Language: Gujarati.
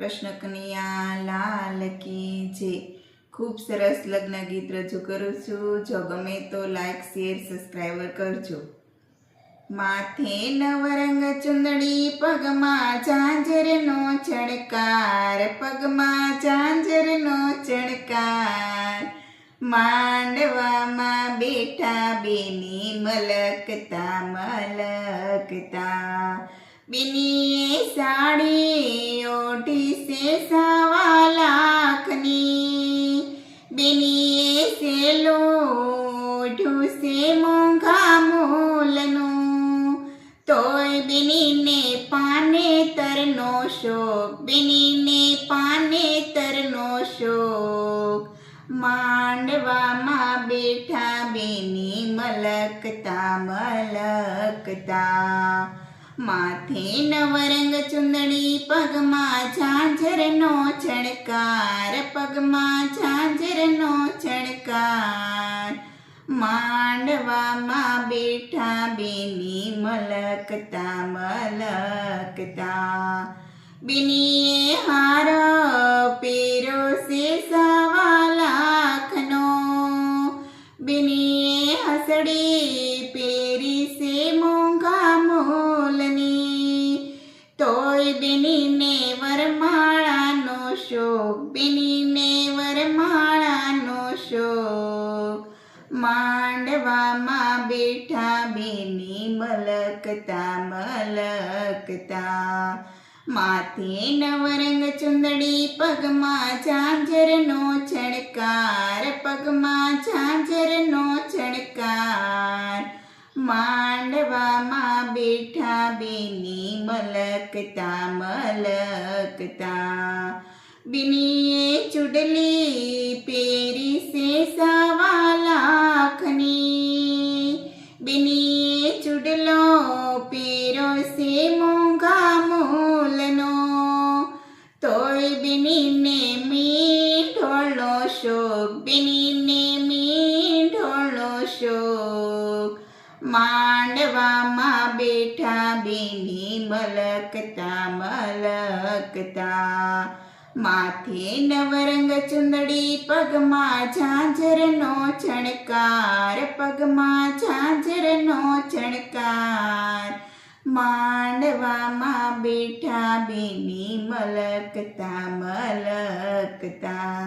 કૃષ્ણ કનૈયા લાલ કી જે ખૂબ સરસ લગ્ન ગીત રજૂ કરું છું. જો ગમે તો લાઈક શેર સબસ્ક્રાઈબર કરજો. માથે નવરંગ ચુંદડી, પગમાં ઝાંઝરનો છણકાર પગમાં ઝાંઝરનો ચણકાર. માંડવામાં બેઠા બેની મલકતા મલકતા. બેની સાડી ઓઢી છે સાવા લાખની બેનીએ સેલું ઓઢ્યું છે મોંઘા મૂલનું તોય બેનીને પાને તરનો શોક બેનીને પાને તરનો શોક માંડવામાં બેઠા બેની મલકતા મલકતા માથે નવરંગ ચુંદડી પગમાં ઝાંઝરનો છણકાર, પગમાં ઝાંઝરનો છણકાર. માંડવામાં બેઠા બેની મલકતા મલકતા. બિનીએ હાર પેરો સે સવા લાખનો બિનીએ હસડી વરમાળાનો શોક બિનીને વરમાળાનો શોક માંડવામાં બેઠા બેની મલકતા મલકતા માથે નવરંગ ચુંદડી પગમાં ઝાંઝરનો છણકાર પગમાં ઝાંઝરનો માંડવામાં બેઠા બેની મલકતા મલકતા. બિનીએ ચુડલી પેરી સે સવા લાખની બિનીએ ચુડલો પેરો સે મોંઘા મૂલનો. તોય બિનીને મીઠોળો શોક બિનીને મીઠોળો શોક માંડવામાં બેઠા બેની મલકતા મલકતા માથે નવરંગ ચુંદડી પગમાં ઝાંઝરનો છણકાર પગમાં ઝાંઝરનો છણકાર માંડવામાં બેઠા બેની મલકતા મલકતા